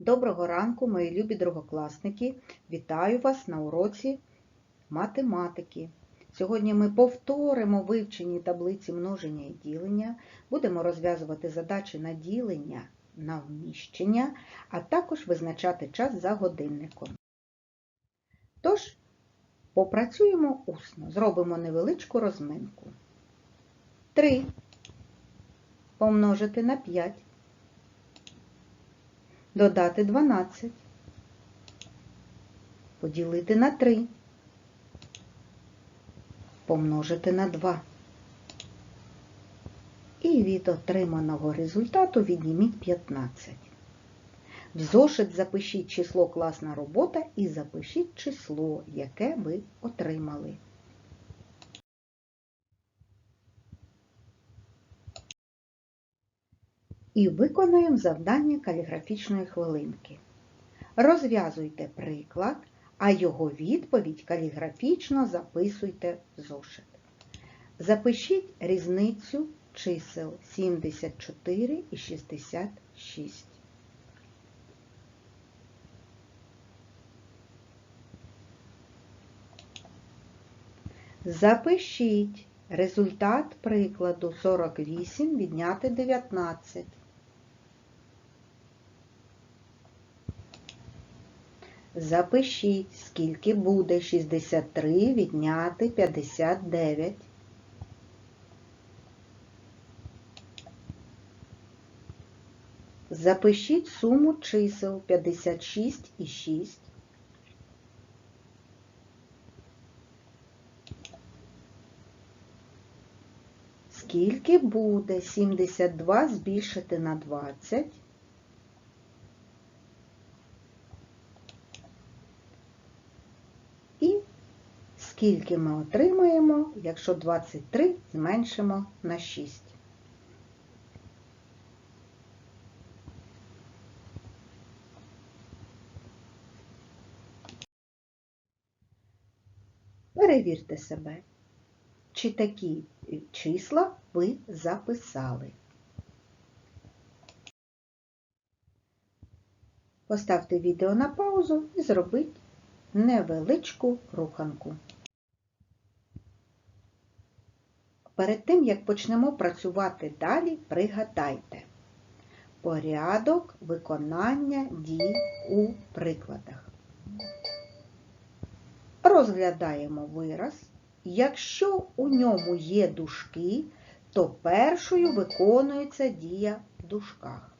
Доброго ранку, мої любі другокласники! Вітаю вас на уроці математики. Сьогодні ми повторимо вивчені таблиці множення і ділення, будемо розв'язувати задачі на ділення, на вміщення, а також визначати час за годинником. Тож, попрацюємо усно, зробимо невеличку розминку. 3 помножити на 5 додати 12, поділити на 3, помножити на 2. І від отриманого результату відніміть 15. В зошит запишіть число класна робота і запишіть число, яке ви отримали. І виконуємо завдання каліграфічної хвилинки. Розв'язуйте приклад, а його відповідь каліграфічно записуйте в зошит. Запишіть різницю чисел 74 і 66. Запишіть результат прикладу 48 відняти 19. Запишіть, скільки буде 63 відняти 59. Запишіть суму чисел 56 і 6. Скільки буде 72 збільшити на 20? І скільки ми отримаємо, якщо 23 зменшимо на 6. Перевірте себе, чи такі числа ви записали. Поставте відео на паузу і зробіть невеличку руханку. Перед тим, як почнемо працювати далі, пригадайте порядок виконання дій у прикладах. Розглядаємо вираз. Якщо у ньому є дужки, то першою виконується дія в дужках.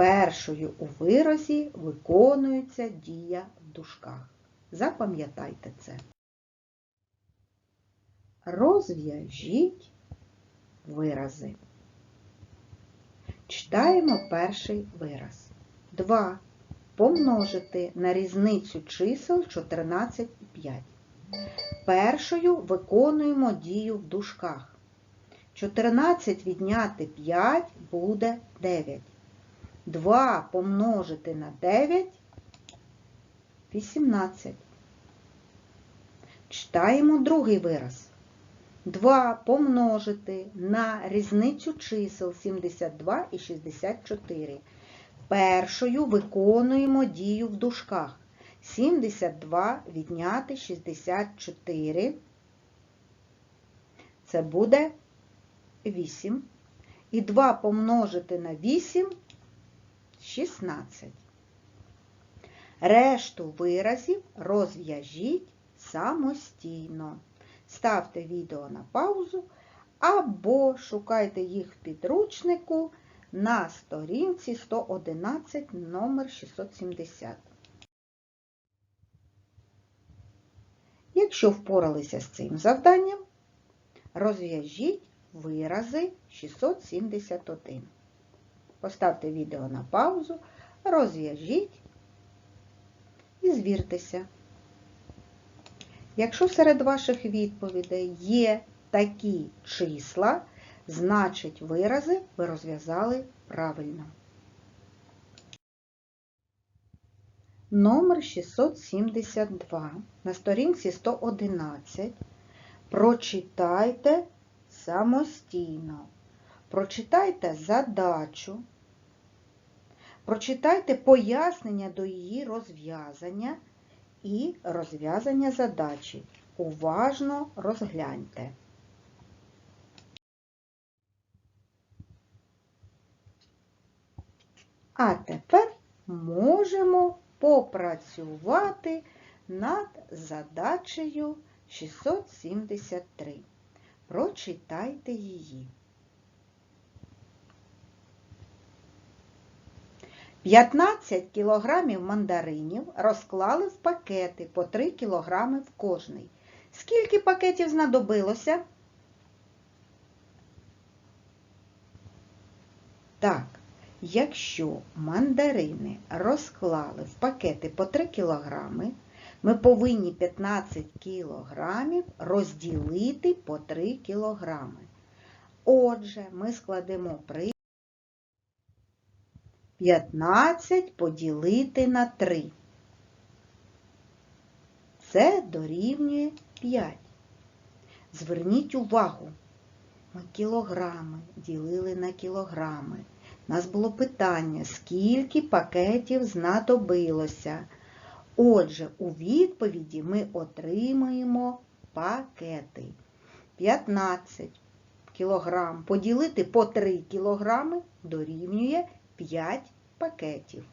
Першою у виразі виконується дія в дужках. Запам'ятайте це. Розв'яжіть вирази. Читаємо перший вираз. 2 помножити на різницю чисел 14 і 5. Першою виконуємо дію в дужках. 14 відняти 5 буде 9. 2 помножити на 9 18. Читаємо другий вираз. 2 помножити на різницю чисел 72 і 64. Першою виконуємо дію в дужках. 72 відняти 64. Це буде 8. І 2 помножити на 8 16. Решту виразів розв'яжіть самостійно. Ставте відео на паузу або шукайте їх в підручнику на сторінці 111 номер 670. Якщо впоралися з цим завданням, розв'яжіть вирази 671. Поставте відео на паузу, розв'яжіть і звіртеся. Якщо серед ваших відповідей є такі числа, значить вирази ви розв'язали правильно. Номер 672 на сторінці 111 прочитайте самостійно. Прочитайте задачу, прочитайте пояснення до її розв'язання і розв'язання задачі. Уважно розгляньте. А тепер можемо попрацювати над задачею 673. Прочитайте її. 15 кілограмів мандаринів розклали в пакети по 3 кілограми в кожний. Скільки пакетів знадобилося? Так, якщо мандарини розклали в пакети по 3 кілограми, ми повинні 15 кілограмів розділити по 3 кілограми. Отже, ми складемо при 15 поділити на 3. Це дорівнює 5. Зверніть увагу, ми кілограми ділили на кілограми. У нас було питання, скільки пакетів знадобилося. Отже, у відповіді ми отримаємо пакети. 15 кілограм поділити по 3 кілограми дорівнює 5 пакетів.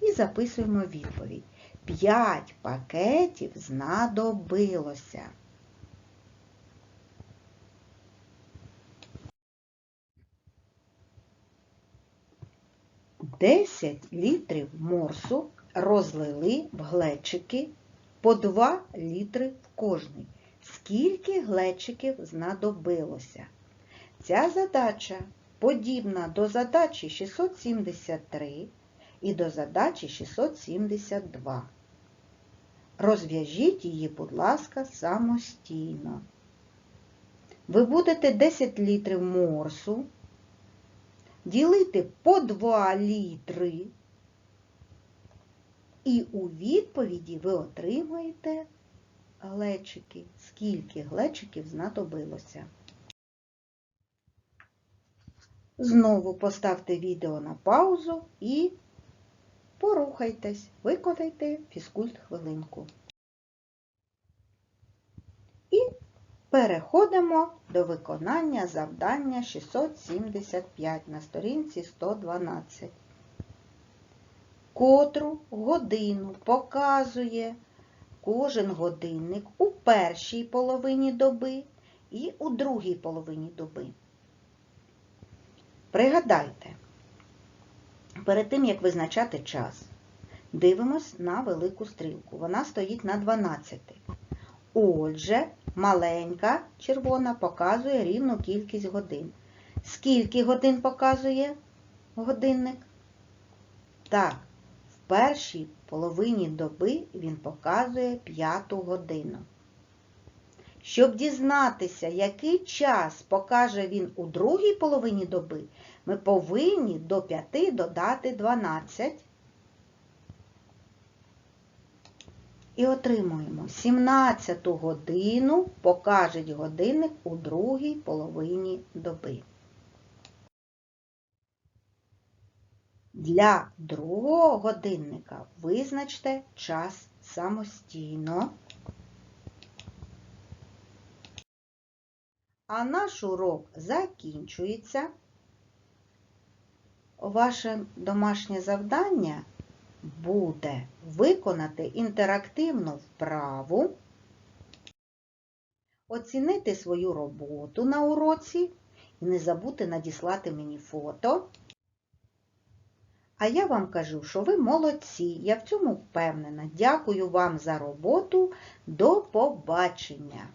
І записуємо відповідь. 5 пакетів знадобилося. Десять літрів морсу розлили в глечики по 2 літри в кожний. Скільки глечиків знадобилося? Ця задача подібна до задачі 673 і до задачі 672. Розв'яжіть її, будь ласка, самостійно. Ви будете 10 літрів морсу ділити по 2 літри, і у відповіді ви отримаєте глечики. Скільки глечиків знадобилося. Знову поставте відео на паузу і порухайтесь, виконайте фізкульт хвилинку. І переходимо до виконання завдання 675 на сторінці 112. Котру годину показує кожен годинник у першій половині доби і у другій половині доби. Пригадайте, перед тим, як визначати час, дивимось на велику стрілку. Вона стоїть на 12. Отже, маленька червона показує рівну кількість годин. Скільки годин показує годинник? Так, в першій половині доби він показує п'яту годину. Щоб дізнатися, який час покаже він у другій половині доби, ми повинні до 5 додати 12 і отримуємо 17 годину покаже годинник у другій половині доби. Для другого годинника визначте час самостійно. А наш урок закінчується. Ваше домашнє завдання буде виконати інтерактивну вправу, оцінити свою роботу на уроці і не забути надіслати мені фото. А я вам кажу, що ви молодці, я в цьому впевнена. Дякую вам за роботу. До побачення!